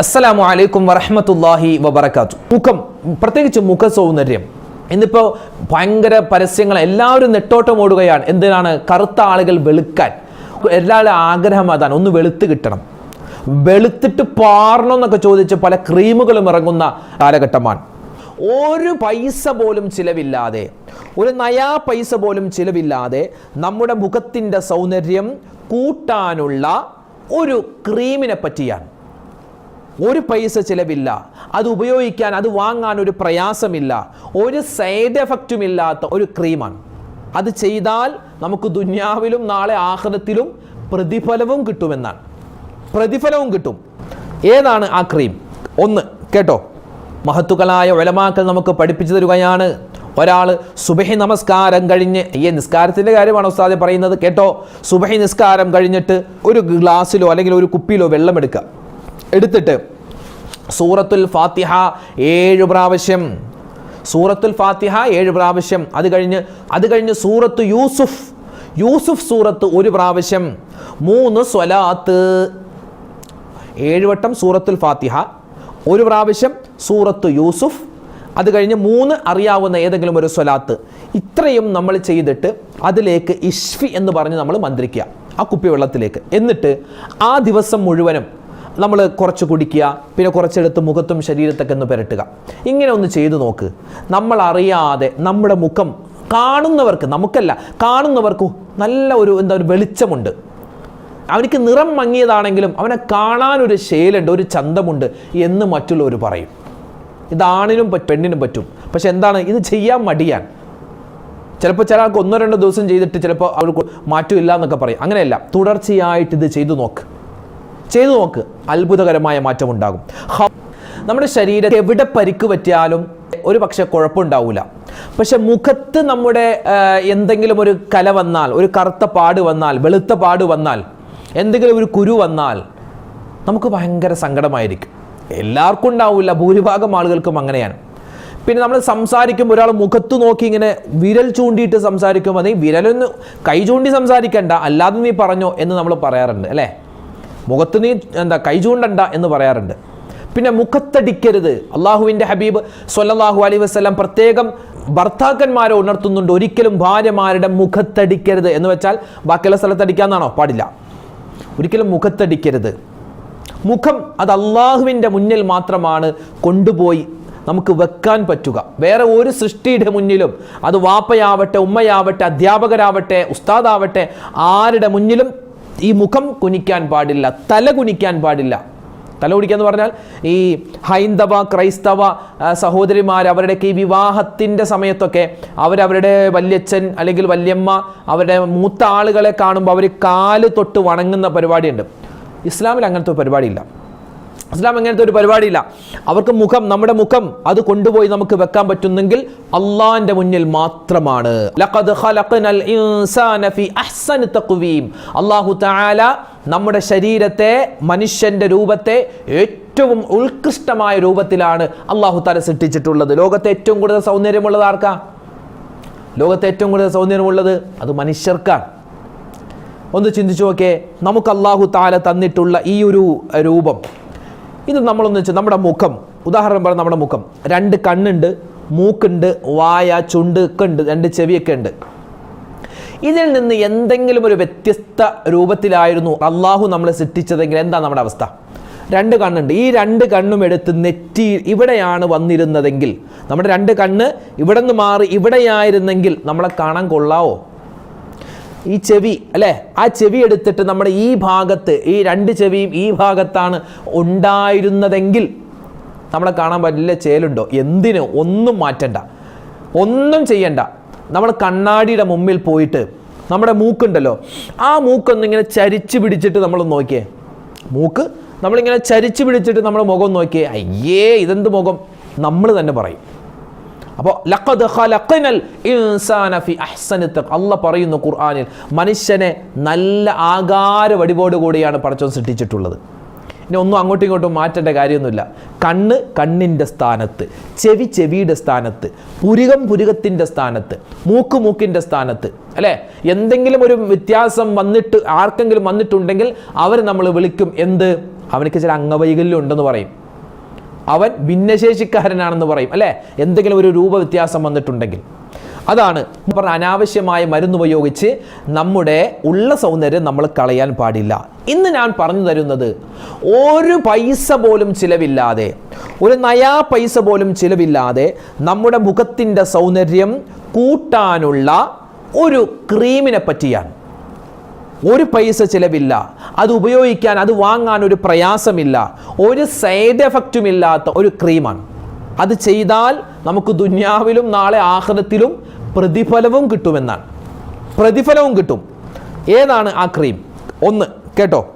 അസ്സലാമു അലൈക്കും വറഹമത്തല്ലാഹി വബർക്കാത്തു മുഖം പ്രത്യേകിച്ച് മുഖ സൗന്ദര്യം. ഇന്നിപ്പോൾ ഭയങ്കര പരസ്യങ്ങൾ എല്ലാവരും നെട്ടോട്ടം ഓടുകയാണ്. എന്തിനാണ്? കറുത്ത ആളുകൾ വെളുക്കാൻ. എല്ലാവരുടെ ആഗ്രഹം അതാണ്. ഒന്ന് വെളുത്ത് കിട്ടണം. വെളുത്തിട്ട് പാറണം എന്നൊക്കെ ചോദിച്ച് പല ക്രീമുകളും ഇറങ്ങുന്ന കാലഘട്ടമാണ്. ഒരു പൈസ പോലും ചിലവില്ലാതെ ഒരു നയാ പൈസ പോലും ചിലവില്ലാതെ നമ്മുടെ മുഖത്തിന്റെ സൗന്ദര്യം കൂട്ടാനുള്ള ഒരു ക്രീമിനെ പറ്റിയാണ്. ഒരു പൈസ ചിലവില്ല. അത് ഉപയോഗിക്കാൻ അത് വാങ്ങാൻ ഒരു പ്രയാസമില്ല. ഒരു സൈഡ് എഫക്റ്റും ഇല്ലാത്ത ഒരു ക്രീമാണ്. അത് ചെയ്താൽ നമുക്ക് ദുന്യാവിലും നാളെ ആഹ്ലത്തിലും പ്രതിഫലവും കിട്ടുമെന്നാണ്. പ്രതിഫലവും കിട്ടും. ഏതാണ് ആ ക്രീം? ഒന്ന് കേട്ടോ. മഹത്തുക്കളായ ഒലമാക്കൾ നമുക്ക് പഠിപ്പിച്ചു തരുകയാണ്. ഒരാൾ സുബഹി നമസ്കാരം കഴിഞ്ഞ് ഈ നിസ്കാരത്തിന്റെ കാര്യമാണ് ഉസ്താദെ പറയുന്നത് കേട്ടോ. സുബഹി നിസ്കാരം കഴിഞ്ഞിട്ട് ഒരു ഗ്ലാസ്സിലോ അല്ലെങ്കിൽ ഒരു കുപ്പിയിലോ വെള്ളം എടുക്കുക. എടുത്തിട്ട് സൂറത്തുൽ ഫാത്തിഹ ഏഴ് പ്രാവശ്യം. സൂറത്തുൽ ഫാത്തിഹ ഏഴ് പ്രാവശ്യം. അത് കഴിഞ്ഞ് അത് കഴിഞ്ഞ് സൂറത്ത് യൂസുഫ്. യൂസുഫ് സൂറത്ത് ഒരു പ്രാവശ്യം. മൂന്ന് സ്വലാത്ത്. ഏഴ് വട്ടം സൂറത്തുൽ ഫാത്തിഹ. ഒരു പ്രാവശ്യം സൂറത്ത് യൂസുഫ്. അത് കഴിഞ്ഞ് മൂന്ന് അറിയാവുന്ന ഏതെങ്കിലും ഒരു സ്വലാത്ത്. ഇത്രയും നമ്മൾ ചെയ്തിട്ട് അതിലേക്ക് ഇഷ്ഫി എന്ന് പറഞ്ഞ് നമ്മൾ മന്ത്രിക്കുക. ആ കുപ്പി വെള്ളത്തിലേക്ക് എന്നിട്ട് ആ ദിവസം മുഴുവനും നമ്മൾ കുറച്ച് കുടിക്കുക പിന്നെ കുറച്ചെടുത്ത് മുഖത്തും ശരീരത്തൊക്കെ ഒന്ന് പുരട്ടുക. ഇങ്ങനെ ഒന്ന് ചെയ്തു നോക്ക്. നമ്മൾ അറിയാതെ നമ്മുടെ മുഖം കാണുന്നവർക്ക് നമുക്കല്ല കാണുന്നവർക്ക് നല്ല ഒരു എന്താ ഒരു വെളിച്ചമുണ്ട്. അവനിക്ക് നിറം മങ്ങിയതാണെങ്കിലും അവനെ കാണാനൊരു ശേലുണ്ട് ഒരു ചന്തമുണ്ട് എന്ന് മറ്റുള്ളവർ പറയും. ഇത് ആണിനും പെണ്ണിനും പറ്റും. പക്ഷെ എന്താണ്? ഇത് ചെയ്യാൻ മടിയാൻ ചിലപ്പോൾ ചില ആൾക്ക് ഒന്നോ രണ്ടോ ദിവസം ചെയ്തിട്ട് ചിലപ്പോൾ അവർക്ക് മാറ്റമില്ല എന്നൊക്കെ പറയും. അങ്ങനെയല്ല തുടർച്ചയായിട്ട് ഇത് ചെയ്തു നോക്ക്. ചെയ്തു നോക്ക്. അത്ഭുതകരമായ മാറ്റം ഉണ്ടാകും നമ്മുടെ ശരീരത്തിൽ എവിടെ പരിക്ക് പറ്റിയാലും ഒരു പക്ഷെ കുഴപ്പമുണ്ടാവില്ല പക്ഷെ മുഖത്ത് നമ്മുടെ എന്തെങ്കിലും ഒരു കല വന്നാൽ ഒരു കറുത്ത പാട് വന്നാൽ വെളുത്ത പാട് വന്നാൽ എന്തെങ്കിലും ഒരു കുരു വന്നാൽ നമുക്ക് ഭയങ്കര സങ്കടമായിരിക്കും. എല്ലാവർക്കും ഉണ്ടാവില്ല ഭൂരിഭാഗം ആളുകൾക്കും അങ്ങനെയാണ്. പിന്നെ നമ്മൾ സംസാരിക്കുമ്പോൾ ഒരാൾ മുഖത്ത് നോക്കി ഇങ്ങനെ വിരൽ ചൂണ്ടിയിട്ട് സംസാരിക്കുമ്പോൾ നീ വിരലൊന്ന് കൈ ചൂണ്ടി സംസാരിക്കണ്ട അല്ലാതെ നീ പറഞ്ഞോ എന്ന് നമ്മൾ പറയാറുണ്ട് അല്ലേ? മുഖത്ത് നീ എന്താ കൈ ചൂണ്ടണ്ട എന്ന് പറയാറുണ്ട്. പിന്നെ മുഖത്തടിക്കരുത്. അള്ളാഹുവിന്റെ ഹബീബ് സൊല്ലാഹു അലൈ വസ്ലം പ്രത്യേകം ഭർത്താക്കന്മാരെ ഉണർത്തുന്നുണ്ട്. ഒരിക്കലും ഭാര്യമാരുടെ മുഖത്തടിക്കരുത് എന്ന് വെച്ചാൽ ബാക്കിയുള്ള സ്ഥലത്തടിക്കാന്നാണോ പാടില്ല. ഒരിക്കലും മുഖത്തടിക്കരുത്. മുഖം അത് അള്ളാഹുവിന്റെ മുന്നിൽ മാത്രമാണ് കൊണ്ടുപോയി നമുക്ക് വെക്കാൻ പറ്റുക. വേറെ ഒരു സൃഷ്ടിയുടെ മുന്നിലും അത് വാപ്പയാവട്ടെ ഉമ്മയാവട്ടെ അധ്യാപകരാവട്ടെ ഉസ്താദാവട്ടെ ആരുടെ മുന്നിലും ഈ മുഖം കുനിക്കാൻ പാടില്ല തല കുനിക്കാൻ പാടില്ല. തല കുടിക്കുക എന്ന് പറഞ്ഞാൽ ഈ ഹൈന്ദവ ക്രൈസ്തവ സഹോദരിമാർ അവരുടെയൊക്കെ ഈ വിവാഹത്തിന്റെ സമയത്തൊക്കെ അവരവരുടെ വല്യച്ഛൻ അല്ലെങ്കിൽ വല്യമ്മ അവരുടെ മൂത്ത ആളുകളെ കാണുമ്പോൾ അവർ കാൽ തൊട്ട് വണങ്ങുന്ന പരിപാടിയുണ്ട്. ഇസ്ലാമിൽ അങ്ങനത്തെ പരിപാടിയില്ല. ഇസ്ലാം അങ്ങനത്തെ ഒരു പരിപാടിയില്ല. അവർക്ക് മുഖം നമ്മുടെ മുഖം അത് കൊണ്ടുപോയി നമുക്ക് വെക്കാൻ പറ്റുന്നെങ്കിൽ അള്ളാന്റെ മുന്നിൽ മാത്രമാണ്. അള്ളാഹു നമ്മുടെ ശരീരത്തെ മനുഷ്യന്റെ രൂപത്തെ ഏറ്റവും ഉത്കൃഷ്ടമായ രൂപത്തിലാണ് അള്ളാഹു താല സൃഷ്ടിച്ചിട്ടുള്ളത്. ലോകത്തെ ഏറ്റവും കൂടുതൽ സൗന്ദര്യമുള്ളത് ആർക്കാ? ലോകത്തെ ഏറ്റവും കൂടുതൽ സൗന്ദര്യമുള്ളത് അത് മനുഷ്യർക്കാണ്. ഒന്ന് ചിന്തിച്ചു നോക്കേ നമുക്ക് അള്ളാഹു താല തന്നിട്ടുള്ള ഈ ഒരു രൂപം. ഇത് നമ്മളൊന്ന് വെച്ചാൽ നമ്മുടെ മുഖം. ഉദാഹരണം പറഞ്ഞാൽ നമ്മുടെ മുഖം. രണ്ട് കണ്ണുണ്ട് മൂക്കുണ്ട് വായ ചുണ്ട് ഒക്കെ ഉണ്ട് രണ്ട് ചെവിയൊക്കെ ഉണ്ട്. ഇതിൽ നിന്ന് എന്തെങ്കിലും ഒരു വ്യത്യസ്ത രൂപത്തിലായിരുന്നു അള്ളാഹു നമ്മളെ സൃഷ്ടിച്ചതെങ്കിൽ എന്താ നമ്മുടെ അവസ്ഥ? രണ്ട് കണ്ണുണ്ട്. ഈ രണ്ട് കണ്ണും എടുത്ത് നെറ്റി ഇവിടെയാണ് വന്നിരുന്നതെങ്കിൽ നമ്മുടെ രണ്ട് കണ്ണ് ഇവിടെ നിന്ന് മാറി ഇവിടെയായിരുന്നെങ്കിൽ നമ്മളെ കാണാൻ കൊള്ളാവോ? ഈ ചെവി അല്ലേ? ആ ചെവി എടുത്തിട്ട് നമ്മുടെ ഈ ഭാഗത്ത് ഈ രണ്ട് ചെവിയും ഈ ഭാഗത്താണ് ഉണ്ടായിരുന്നതെങ്കിൽ നമ്മളെ കാണാൻ വലിയ ചേലുണ്ടോ? എന്തിന്? ഒന്നും മാറ്റണ്ട. ഒന്നും ചെയ്യണ്ട. നമ്മൾ കണ്ണാടിയുടെ മുമ്പിൽ പോയിട്ട് നമ്മുടെ മൂക്കുണ്ടല്ലോ ആ മൂക്കൊന്നിങ്ങനെ ചരിച്ച് പിടിച്ചിട്ട് നമ്മൾ നോക്കിയേ. മൂക്ക് നമ്മളിങ്ങനെ ചരിച്ച് പിടിച്ചിട്ട് നമ്മുടെ മുഖം നോക്കിയേ. അയ്യേ ഇതെന്ത് മുഖം? നമ്മൾ തന്നെ പറയും. അപ്പോൾ ലഖദ് ഖലഖനൽ ഇൻസാന ഫി അഹ്സനി അല്ല പറയുന്നു ഖുർആനിൽ മനുഷ്യനെ നല്ല ആകാര വടിവോട് കൂടിയാണ് പടച്ചോൻ സൃഷ്ടിച്ചിട്ടുള്ളത്. ഇനി ഒന്നും അങ്ങോട്ടും ഇങ്ങോട്ടും മാറ്റേണ്ട കാര്യമൊന്നുമില്ല. കണ്ണ് കണ്ണിന്റെ സ്ഥാനത്ത് ചെവി ചെവിയുടെ സ്ഥാനത്ത് പുരുകം പുരുകത്തിന്റെ സ്ഥാനത്ത് മൂക്ക് മൂക്കിന്റെ സ്ഥാനത്ത് അല്ലേ? എന്തെങ്കിലും ഒരു വ്യത്യാസം വന്നിട്ട് ആർക്കെങ്കിലും വന്നിട്ടുണ്ടെങ്കിൽ അവർ നമ്മൾ വിളിക്കും. എന്ത്? അവനക്ക് ചില അംഗവൈകല്യം ഉണ്ടെന്ന് പറയും. അവൻ ഭിന്നശേഷിക്കാരനാണെന്ന് പറയും അല്ലേ? എന്തെങ്കിലും ഒരു രൂപവ്യത്യാസം വന്നിട്ടുണ്ടെങ്കിൽ. അതാണ് പറഞ്ഞ അനാവശ്യമായ മരുന്ന് ഉപയോഗിച്ച് നമ്മുടെ ഉള്ള സൗന്ദര്യം നമ്മൾ കളയാൻ പാടില്ല. ഇന്ന് ഞാൻ പറഞ്ഞു തരുന്നത് ഒരു പൈസ പോലും ചിലവില്ലാതെ ഒരു നയാ പൈസ പോലും ചിലവില്ലാതെ നമ്മുടെ മുഖത്തിന്റെ സൗന്ദര്യം കൂട്ടാനുള്ള ഒരു ക്രീമിനെ പറ്റിയാണ്. ഒരു പൈസ ചിലവില്ല. അത് ഉപയോഗിക്കാൻ അത് വാങ്ങാൻ ഒരു പ്രയാസമില്ല. ഒരു സൈഡ് എഫക്റ്റും ഇല്ലാത്ത ഒരു ക്രീമാണ്. അത് ചെയ്താൽ നമുക്ക് ദുന്യാവിലും നാളെ ആഹ്ലത്തിലും പ്രതിഫലവും കിട്ടുമെന്നാണ്. പ്രതിഫലവും കിട്ടും. ഏതാണ് ആ ക്രീം? ഒന്ന് കേട്ടോ?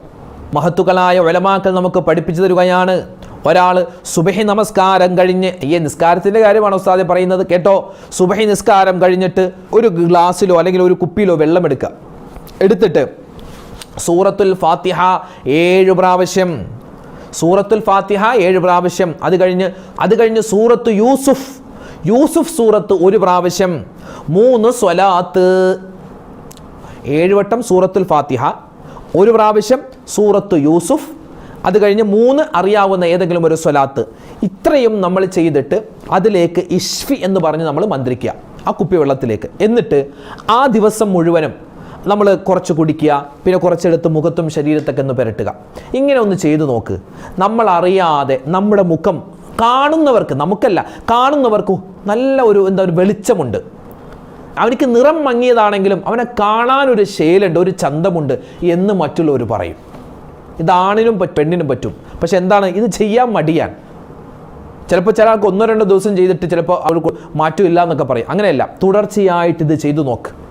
മഹത്തുക്കളായ ഒലമാക്കൾ നമുക്ക് പഠിപ്പിച്ചു തരുകയാണ്. ഒരാൾ സുബഹി നമസ്കാരം കഴിഞ്ഞ് ഈ നിസ്കാരത്തിന്റെ കാര്യമാണ് ഉസ്താദ് പറയുന്നത്? കേട്ടോ? സുബഹി നിസ്കാരം കഴിഞ്ഞിട്ട് ഒരു ഗ്ലാസ്സിലോ അല്ലെങ്കിൽ ഒരു കുപ്പിയിലോ വെള്ളം എടുക്കുക. എടുത്തിട്ട് സൂറത്തുൽ ഫാത്തിഹ ഏഴ് പ്രാവശ്യം. സൂറത്തുൽ ഫാത്തിഹ ഏഴ് പ്രാവശ്യം. അത് കഴിഞ്ഞ് അത് കഴിഞ്ഞ് സൂറത്ത് യൂസുഫ്. യൂസുഫ് സൂറത്ത് ഒരു പ്രാവശ്യം. മൂന്ന് സ്വലാത്ത്. ഏഴുവട്ടം സൂറത്തുൽ ഫാത്തിഹ. ഒരു പ്രാവശ്യം സൂറത്ത് യൂസുഫ്. അത് കഴിഞ്ഞ് മൂന്ന് അറിയാവുന്ന ഏതെങ്കിലും ഒരു സ്വലാത്ത്. ഇത്രയും നമ്മൾ ചെയ്തിട്ട് അതിലേക്ക് ഇഷ്ഫി എന്ന് പറഞ്ഞ് നമ്മൾ മന്ത്രിക്കുക. ആ കുപ്പി വെള്ളത്തിലേക്ക് എന്നിട്ട് ആ ദിവസം മുഴുവനും നമ്മൾ കുറച്ച് കുടിക്കുക പിന്നെ കുറച്ചെടുത്ത് മുഖത്തും ശരീരത്തൊക്കെ ഒന്ന് പുരട്ടുക. ഇങ്ങനെ ഒന്ന് ചെയ്തു നോക്ക്. നമ്മൾ അറിയാതെ നമ്മുടെ മുഖം കാണുന്നവർക്ക് നമുക്കല്ല കാണുന്നവർക്ക് നല്ല ഒരു എന്താ ഒരു വെളിച്ചമുണ്ട്. അവനിക്ക് നിറം മങ്ങിയതാണെങ്കിലും അവനെ കാണാനൊരു ശേലുണ്ട് ഒരു ചന്തമുണ്ട് എന്ന് മറ്റുള്ളവർ പറയും. ഇതാണിനും പെണ്ണിനും പറ്റും. പക്ഷെ എന്താണ്? ഇത് ചെയ്യാൻ മടിയാൻ ചിലപ്പോൾ ചില ആൾക്ക് ഒന്നോ രണ്ടോ ദിവസം ചെയ്തിട്ട് ചിലപ്പോൾ അവർക്ക് മാറ്റമില്ല എന്നൊക്കെ പറയും. അങ്ങനെയല്ല. തുടർച്ചയായിട്ട് ഇത് ചെയ്തു നോക്ക്.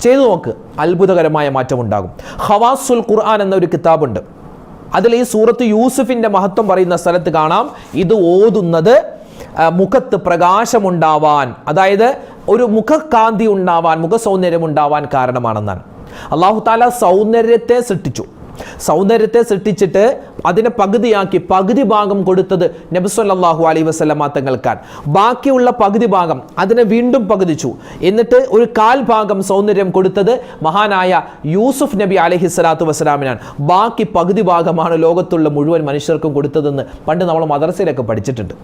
ചെയ്തു നോക്ക്. അത്ഭുതകരമായ മാറ്റം ഉണ്ടാകും ഹവാസുൽ ഖുർആൻ എന്നൊരു കിതാബുണ്ട്. അതിൽ ഈ സൂറത്ത് യൂസുഫിന്റെ മഹത്വം പറയുന്ന സ്ഥലത്ത് കാണാം. ഇത് ഓതുന്നത് മുഖത്ത് പ്രകാശമുണ്ടാവാൻ അതായത് ഒരു മുഖകാന്തി ഉണ്ടാവാൻ മുഖസൗന്ദര്യം ഉണ്ടാവാൻ കാരണമാണെന്നാണ്. അള്ളാഹു താല സൗന്ദര്യത്തെ സൃഷ്ടിച്ചു. സൗന്ദര്യത്തെ സൃഷ്ടിച്ചിട്ട് അതിനെ പകുതിയാക്കി പകുതി ഭാഗം കൊടുത്തത് നബിസ്വല്ലാഹു അലൈ വസ്ലമ തങ്ങൾക്കാൻ ബാക്കിയുള്ള പകുതി ഭാഗം അതിനെ വീണ്ടും പകുതിച്ചു. എന്നിട്ട് ഒരു കാൽ ഭാഗം സൗന്ദര്യം കൊടുത്തത് മഹാനായ യൂസുഫ് നബി അലഹി സ്വലാത്തു വസ്സലാമിനാണ്. ബാക്കി പകുതി ഭാഗമാണ് ലോകത്തുള്ള മുഴുവൻ മനുഷ്യർക്കും കൊടുത്തതെന്ന് പണ്ട് നമ്മൾ മദ്രസയിലൊക്കെ പഠിച്ചിട്ടുണ്ട്.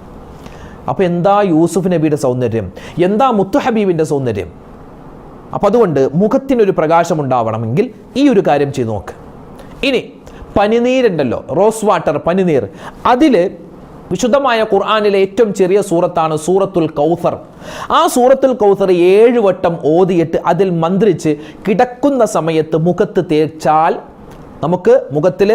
അപ്പോൾ എന്താ യൂസുഫ് നബിയുടെ സൗന്ദര്യം? എന്താ മുത്തു ഹബീബിന്റെ സൗന്ദര്യം? അപ്പം അതുകൊണ്ട് മുഖത്തിനൊരു പ്രകാശം ഉണ്ടാവണമെങ്കിൽ ഈ ഒരു കാര്യം ചെയ്തു നോക്ക്. ഇനി പനിനീരുണ്ടല്ലോ. റോസ് വാട്ടർ പനിനീർ. അതിൽ വിശുദ്ധമായ ഖുർആാനിലെ ഏറ്റവും ചെറിയ സൂറത്താണ് സൂറത്തുൽ കൗസർ. ആ സൂറത്തുൽ കൗസർ ഏഴ് വട്ടം ഓതിയിട്ട് അതിൽ മന്ത്രിച്ച് കിടക്കുന്ന സമയത്ത് മുഖത്ത് തേച്ചാൽ നമുക്ക് മുഖത്തിൽ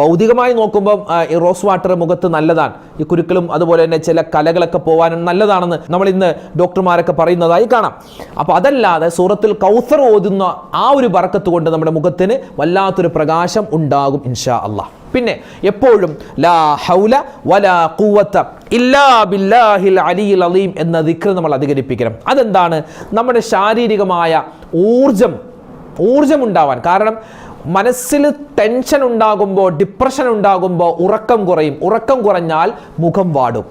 ഭൗതികമായി നോക്കുമ്പോൾ ഈ റോസ് വാട്ടർ മുഖത്ത് നല്ലതാണ്. ഈ കുരുക്കളും അതുപോലെ തന്നെ ചില കലകളൊക്കെ പോകാനും നല്ലതാണെന്ന് നമ്മൾ ഇന്ന് ഡോക്ടർമാരൊക്കെ പറയുന്നതായി കാണാം. അപ്പോൾ അതല്ലാതെ സൂറത്തിൽ കൗസർ ഓതുന്ന ആ ഒരു ബറക്കത്ത് കൊണ്ട് നമ്മുടെ മുഖത്തിന് വല്ലാത്തൊരു പ്രകാശം ഉണ്ടാകും ഇൻഷാ അള്ളാഹ് പിന്നെ എപ്പോഴും ലാ ഹൗല വലാ കൂവത്ത ഇല്ലാ ബില്ലാഹിൽ അലിയിൽ അലീം എന്ന ദിക്ര നമ്മൾ അധികരിപ്പിക്കണം. അതെന്താണ്? നമ്മുടെ ശാരീരികമായ ഊർജം ഊർജം ഉണ്ടാവാൻ. കാരണം മനസ്സിൽ ടെൻഷൻ ഉണ്ടാകുമ്പോൾ ഡിപ്രഷൻ ഉണ്ടാകുമ്പോൾ ഉറക്കം കുറയും. ഉറക്കം കുറഞ്ഞാൽ മുഖം വാടും.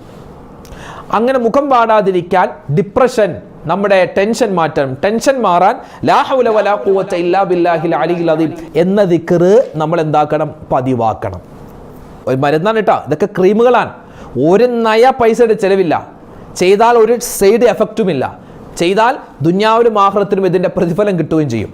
അങ്ങനെ മുഖം വാടാതിരിക്കാൻ ഡിപ്രഷൻ നമ്മുടെ ടെൻഷൻ മാറ്റണം. ടെൻഷൻ മാറാൻ ലാഹുല വലാ ഇല്ലാ ബില്ലാഹിൽ അലിയിൽ അദീം എന്ന ദിക്കറ് നമ്മൾ എന്താക്കണം? പതിവാക്കണം. ഒരു മരുന്നാണ് കേട്ടോ ഇതൊക്കെ ക്രീമുകളാണ്. ഒരു നയ പൈസയുടെ ചെലവില്ല. ചെയ്താൽ ഒരു സൈഡ് എഫക്റ്റുമില്ല ചെയ്താൽ ദുന്യാവിലും ആഹ്റത്തിനും ഇതിന്റെ പ്രതിഫലം കിട്ടുകയും ചെയ്യും.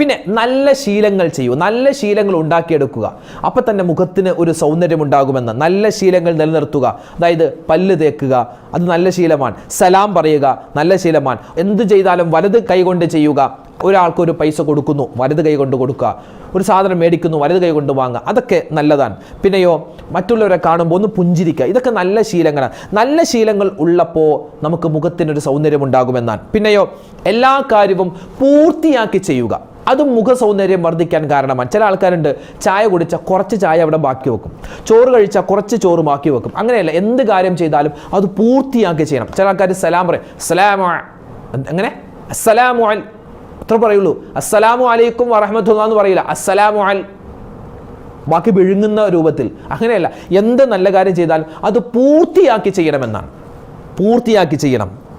പിന്നെ നല്ല ശീലങ്ങൾ ചെയ്യൂ. നല്ല ശീലങ്ങൾ ഉണ്ടാക്കിയെടുക്കുക. അപ്പം തന്നെ മുഖത്തിന് ഒരു സൗന്ദര്യം ഉണ്ടാകുമെന്ന് നല്ല ശീലങ്ങൾ നിലനിർത്തുക. അതായത് പല്ല് തേക്കുക. അത് നല്ല ശീലമാണ്. സലാം പറയുക. നല്ല ശീലമാണ്. എന്ത് ചെയ്താലും വലത് കൈകൊണ്ട് ചെയ്യുക. ഒരാൾക്ക് ഒരു പൈസ കൊടുക്കുന്നു. വലത് കൈ കൊണ്ട് കൊടുക്കുക. ഒരു സാധനം മേടിക്കുന്നു. വലത് കൈ കൊണ്ട് വാങ്ങുക. അതൊക്കെ നല്ലതാണ്. പിന്നെയോ മറ്റുള്ളവരെ കാണുമ്പോൾ ഒന്ന് പുഞ്ചിരിക്കുക. ഇതൊക്കെ നല്ല ശീലങ്ങളാണ്. നല്ല ശീലങ്ങൾ ഉള്ളപ്പോൾ നമുക്ക് മുഖത്തിനൊരു സൗന്ദര്യം ഉണ്ടാകുമെന്നാണ് പിന്നെയോ എല്ലാ കാര്യവും പൂർത്തിയാക്കി ചെയ്യുക. അതും മുഖ സൗന്ദര്യം വർദ്ധിക്കാൻ കാരണമാണ്. ചില ആൾക്കാരുണ്ട് ചായ കുടിച്ചാൽ കുറച്ച് ചായ അവിടെ ബാക്കി വെക്കും. ചോറ് കഴിച്ചാൽ കുറച്ച് ചോറ് ബാക്കി വെക്കും. അങ്ങനെയല്ല എന്ത് കാര്യം ചെയ്താലും അത് പൂർത്തിയാക്കി ചെയ്യണം. ചില ആൾക്കാർ സലാം പറയും സലാമു അങ്ങനെ അസ്സലാമു അൽ അത്ര പറയുള്ളൂ. അസ്സലാമു അലൈക്കും വറഹമത്തുള്ള എന്ന് പറയില്ല. അസ്സലാമു അൽ ബാക്കി വിഴുങ്ങുന്ന രൂപത്തിൽ. അങ്ങനെയല്ല എന്ത് നല്ല കാര്യം ചെയ്താലും അത് പൂർത്തിയാക്കി ചെയ്യണമെന്നാണ്. പൂർത്തിയാക്കി ചെയ്യണം.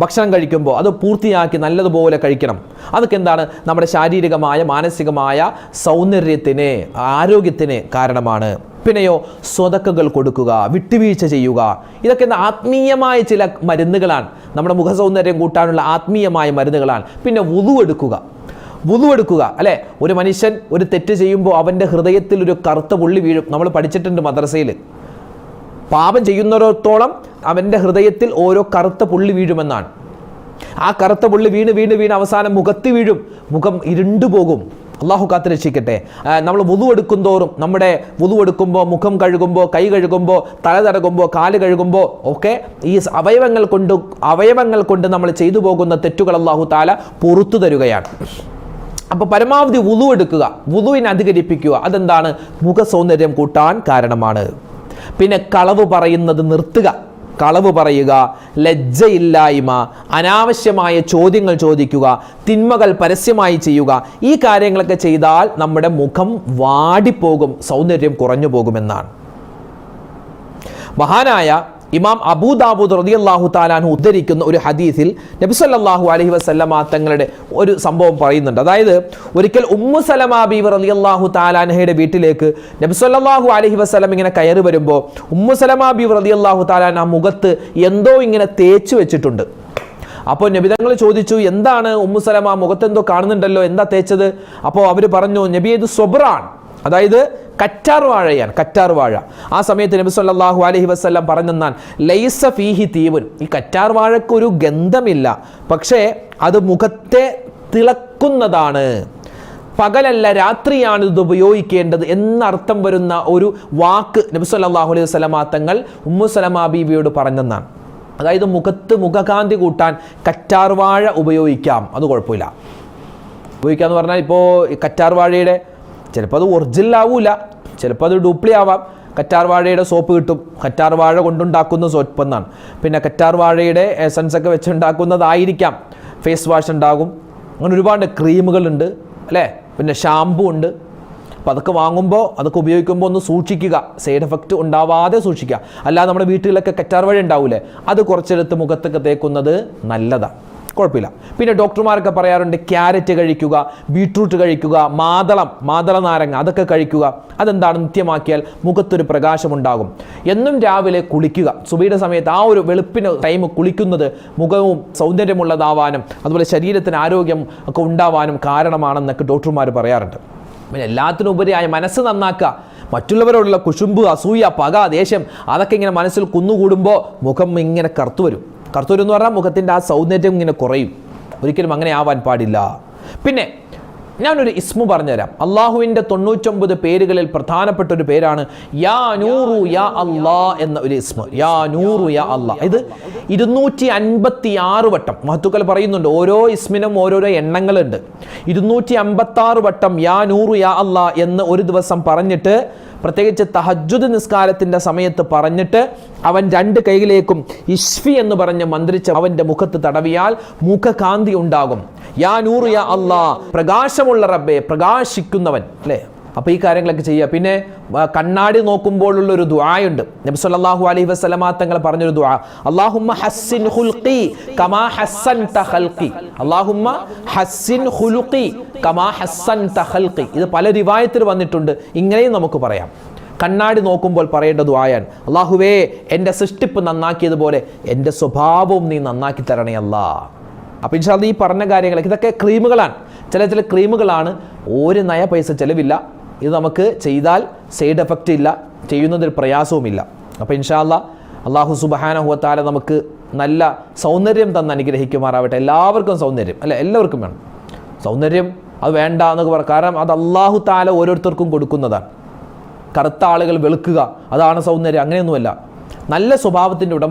ഭക്ഷണം കഴിക്കുമ്പോൾ അത് പൂർത്തിയാക്കി നല്ലതുപോലെ കഴിക്കണം. അതൊക്കെ എന്താണ് നമ്മുടെ ശാരീരികമായ മാനസികമായ സൗന്ദര്യത്തിന് ആരോഗ്യത്തിന് കാരണമാണ്. പിന്നെയോ സ്വതക്കകൾ കൊടുക്കുക വിട്ടുവീഴ്ച ചെയ്യുക. ഇതൊക്കെ ആത്മീയമായ ചില മരുന്നുകളാണ്. നമ്മുടെ മുഖസൗന്ദര്യം കൂട്ടാനുള്ള ആത്മീയമായ മരുന്നുകളാണ്. പിന്നെ ഉതുവെടുക്കുക എടുക്കുക. വുതു എടുക്കുക അല്ലെ? ഒരു മനുഷ്യൻ ഒരു തെറ്റ് ചെയ്യുമ്പോൾ അവന്റെ ഹൃദയത്തിൽ ഒരു കറുത്ത പുള്ളി വീഴും. നമ്മൾ പഠിച്ചിട്ടുണ്ട് മദ്രസയിൽ. പാപം ചെയ്യുന്നിടത്തോളം അവന്റെ ഹൃദയത്തിൽ ഓരോ കറുത്ത പുള്ളി വീഴുമെന്നാണ്. ആ കറുത്ത പുള്ളി വീണ് വീണ് വീണ് അവസാനം മുഖത്ത് വീഴും. മുഖം ഇരുണ്ടു പോകും. അള്ളാഹു കാത്ത് രക്ഷിക്കട്ടെ. നമ്മൾ വുതു എടുക്കും തോറും നമ്മുടെ വുതു എടുക്കുമ്പോൾ മുഖം കഴുകുമ്പോൾ കൈ കഴുകുമ്പോൾ തല തടകുമ്പോൾ കാൽ കഴുകുമ്പോൾ ഒക്കെ ഈ അവയവങ്ങൾ കൊണ്ട് അവയവങ്ങൾ കൊണ്ട് നമ്മൾ ചെയ്തു പോകുന്ന തെറ്റുകൾ അള്ളാഹു താല പുറത്തു തരുകയാണ്. അപ്പോൾ പരമാവധി വുതു എടുക്കുക വുതുവിനെ അധികരിപ്പിക്കുക അതെന്താണ്? മുഖ സൗന്ദര്യം കൂട്ടാൻ കാരണമാണ്. പിന്നെ കളവ് പറയുന്നത് നിർത്തുക. കളവ് പറയുക ലജ്ജയില്ലായ്മ അനാവശ്യമായ ചോദ്യങ്ങൾ ചോദിക്കുക തിന്മകൾ പരസ്യമായി ചെയ്യുക ഈ കാര്യങ്ങളൊക്കെ ചെയ്താൽ നമ്മുടെ മുഖം വാടിപ്പോകും സൗന്ദര്യം കുറഞ്ഞു പോകുമെന്നാണ് മഹാനായ ഇമാം അബൂദാബൂദ് റളിയല്ലാഹു താലാൻഹു ഉദ്ധരിക്കുന്ന ഒരു ഹദീസിൽ നബി അലഹി വസല്ലമ തങ്ങളുടെ ഒരു സംഭവം പറയുന്നുണ്ട്. അതായത് ഒരിക്കൽ ഉമ്മു സലമ ബീവ് റളിയല്ലാഹു താലാൻഹയുടെ വീട്ടിലേക്ക് നബി അലഹി വസ്ലം ഇങ്ങനെ കയറി വരുമ്പോൾ ഉമ്മു സലമ ബീവ് റളിയല്ലാഹു താലാൻ ആ മുഖത്ത് എന്തോ ഇങ്ങനെ തേച്ച് വെച്ചിട്ടുണ്ട്. അപ്പോൾ നബിതങ്ങൾ ചോദിച്ചു എന്താണ് ഉമ്മു സലമ മുഖത്തെന്തോ കാണുന്നുണ്ടല്ലോ എന്താ തേച്ചത്? അപ്പോൾ അവർ പറഞ്ഞു നബി ഇത് സ്വബ്രാൻ അതായത് കറ്റാർ വാഴയാണ് കറ്റാർ വാഴ. ആ സമയത്ത് നബി സല്ലല്ലാഹു അലൈഹി വസല്ലം പറഞ്ഞെന്നാൽ ലൈസ ഫീഹി തീവൻ. ഈ കറ്റാർ വാഴയ്ക്ക് ഒരു ഗന്ധമില്ല. പക്ഷേ അത് മുഖത്തെ തിളക്കുന്നതാണ്. പകലല്ല രാത്രിയാണ് ഇത് ഉപയോഗിക്കേണ്ടത് എന്നർത്ഥം വരുന്ന ഒരു വാക്ക് നബി സല്ലല്ലാഹു അലൈഹി വസ്ലമാ തങ്ങൾ ഉമ്മു സലമ ബീവിയോട് പറഞ്ഞെന്നാണ് അതായത് മുഖത്ത് മുഖകാന്തി കൂട്ടാൻ കറ്റാർവാഴ ഉപയോഗിക്കാം. അത് കുഴപ്പമില്ല. ഉപയോഗിക്കാന്ന് പറഞ്ഞാൽ ഇപ്പോൾ കറ്റാർ വാഴയുടെ ചിലപ്പോൾ അത് ഒറിജിനൽ ആവൂല. ചിലപ്പോൾ അത് ഡ്യൂപ്ലി ആവാം. കറ്റാർ വാഴയുടെ സോപ്പ് കിട്ടും. കറ്റാർ വാഴ കൊണ്ടുണ്ടാക്കുന്ന സോപ്പ് എന്നാണ്. പിന്നെ കറ്റാർ വാഴയുടെ എസൻസ് ഒക്കെ വെച്ചുണ്ടാക്കുന്നതായിരിക്കാം. ഫേസ് വാഷ് ഉണ്ടാകും. അങ്ങനെ ഒരുപാട് ക്രീമുകളുണ്ട് അല്ലേ? പിന്നെ ഷാമ്പു ഉണ്ട്. അപ്പോൾ അതൊക്കെ വാങ്ങുമ്പോൾ അതൊക്കെ ഉപയോഗിക്കുമ്പോൾ ഒന്ന് സൂക്ഷിക്കുക. സൈഡ് എഫക്റ്റ് ഉണ്ടാവാതെ സൂക്ഷിക്കുക. അല്ലാതെ നമ്മുടെ വീട്ടിലൊക്കെ കറ്റാർ വാഴ ഉണ്ടാവൂലേ? അത് കുറച്ചെടുത്ത് മുഖത്തൊക്കെ തേക്കുന്നത് നല്ലതാണ് കുഴപ്പമില്ല. പിന്നെ ഡോക്ടർമാരൊക്കെ പറയാറുണ്ട് ക്യാരറ്റ് കഴിക്കുക ബീട്രൂട്ട് കഴിക്കുക മാതളം മാതള നാരങ്ങ അതൊക്കെ കഴിക്കുക. അതെന്താണ് നിത്യമാക്കിയാൽ മുഖത്തൊരു പ്രകാശമുണ്ടാകും. എന്നും രാവിലെ കുളിക്കുക. സുബിയുടെ സമയത്ത് ആ ഒരു വെളുപ്പിന് ടൈം കുളിക്കുന്നത് മുഖവും സൗന്ദര്യമുള്ളതാവാനും അതുപോലെ ശരീരത്തിന് ആരോഗ്യം ഒക്കെ ഉണ്ടാവാനും കാരണമാണെന്നൊക്കെ ഡോക്ടർമാർ പറയാറുണ്ട്. പിന്നെ എല്ലാത്തിനും ഉപരിയായ മനസ്സ് നന്നാക്കുക. മറ്റുള്ളവരോടുള്ള കുശുമ്പ് അസൂയ പക ദേഷ്യം അതൊക്കെ ഇങ്ങനെ മനസ്സിൽ കുന്നുകൂടുമ്പോൾ മുഖം ഇങ്ങനെ കറുത്തു വരും. കറുത്തു വരും എന്ന് പറഞ്ഞാൽ മുഖത്തിന്റെ ആ സൗന്ദര്യം ഇങ്ങനെ കുറയും. ഒരിക്കലും അങ്ങനെ ആവാൻ പാടില്ല. പിന്നെ ഞാനൊരു ഇസ്മു പറഞ്ഞുതരാം. അള്ളാഹുവിന്റെ തൊണ്ണൂറ്റൊമ്പത് പേരുകളിൽ പ്രധാനപ്പെട്ട ഒരു പേരാണ് യാ നൂറു യാ അള്ളാ എന്ന ഒരു ഇസ്മു. യാ നൂറു യാ അള്ളാ ഇത് ഇരുന്നൂറ്റി അൻപത്തി ആറ് വട്ടം. മഹത്തുക്കൾ പറയുന്നുണ്ട് ഓരോ ഇസ്മിനും ഓരോരോ എണ്ണങ്ങളുണ്ട്. ഇരുന്നൂറ്റി അമ്പത്തി ആറ് വട്ടം യാ നൂറു യാ അള്ളാ എന്ന് ഒരു ദിവസം പറഞ്ഞിട്ട് പ്രത്യേകിച്ച് തഹജുദ് നിസ്കാരത്തിന്റെ സമയത്ത് പറഞ്ഞിട്ട് അവൻ രണ്ട് കൈകളിലേക്കും ഇഷ്ഫി എന്ന് പറഞ്ഞ് മന്ത്രിച്ച് അവന്റെ മുഖത്ത് തടവിയാൽ മുഖകാന്തി ഉണ്ടാകും. യാ നൂറ് യാ അള്ളാ പ്രകാശമുള്ള റബ്ബെ പ്രകാശിക്കുന്നവൻ അല്ലേ? അപ്പോൾ ഈ കാര്യങ്ങളൊക്കെ ചെയ്യുക. പിന്നെ കണ്ണാടി നോക്കുമ്പോഴുള്ള ഒരു ദുആയുണ്ട്. നബി സല്ലല്ലാഹു അലൈഹി വസല്ലമ തങ്ങൾ പറഞ്ഞൊരു ദുആ. അല്ലാഹുമ്മ ഹസ്സിൻ ഖുൽഖി കമാ ഹസ്സൻത ഖൽഖി. അല്ലാഹുമ്മ ഹസ്സിൻ ഹുൽഖി കമാ ഹസ്സൻത ഖൽഖി. ഇത് പല റിവായത്തിൽ വന്നിട്ടുണ്ട്. ഇങ്ങനെയും നമുക്ക് പറയാം. കണ്ണാടി നോക്കുമ്പോൾ പറയേണ്ട ദുആയാൻ അള്ളാഹുവേ എന്റെ സൃഷ്ടിപ്പ് നന്നാക്കിയതുപോലെ എന്റെ സ്വഭാവവും നീ നന്നാക്കി തരണേ അല്ലാ. അപ്പോൾ ഇൻഷാദ് ഈ പറഞ്ഞ കാര്യങ്ങളൊക്കെ ഇതൊക്കെ ക്രീമുകളാണ്. ചില ചില ക്രീമുകളാണ്. ഒരു നയ പൈസ ചിലവില്ല. ഇത് നമുക്ക് ചെയ്താൽ സൈഡ് എഫക്റ്റ് ഇല്ല ചെയ്യുന്നതിൽ പ്രയാസവുമില്ല. അപ്പോൾ ഇൻഷാല്ല അള്ളാഹു സുബഹാനഹുവത്താല നമുക്ക് നല്ല സൗന്ദര്യം തന്ന് അനുഗ്രഹിക്കുമാറാവട്ടെ. എല്ലാവർക്കും സൗന്ദര്യം അല്ല? എല്ലാവർക്കും വേണം. സൗന്ദര്യം അത് വേണ്ട എന്നൊക്കെ പറയാം കാരണം അത് അള്ളാഹു താല ഓരോരുത്തർക്കും കൊടുക്കുന്നതാണ്. കറുത്ത ആളുകൾ വെളുക്കുക അതാണ് സൗന്ദര്യം. അങ്ങനെയൊന്നുമല്ല. നല്ല സ്വഭാവത്തിന്റെ ഉടമ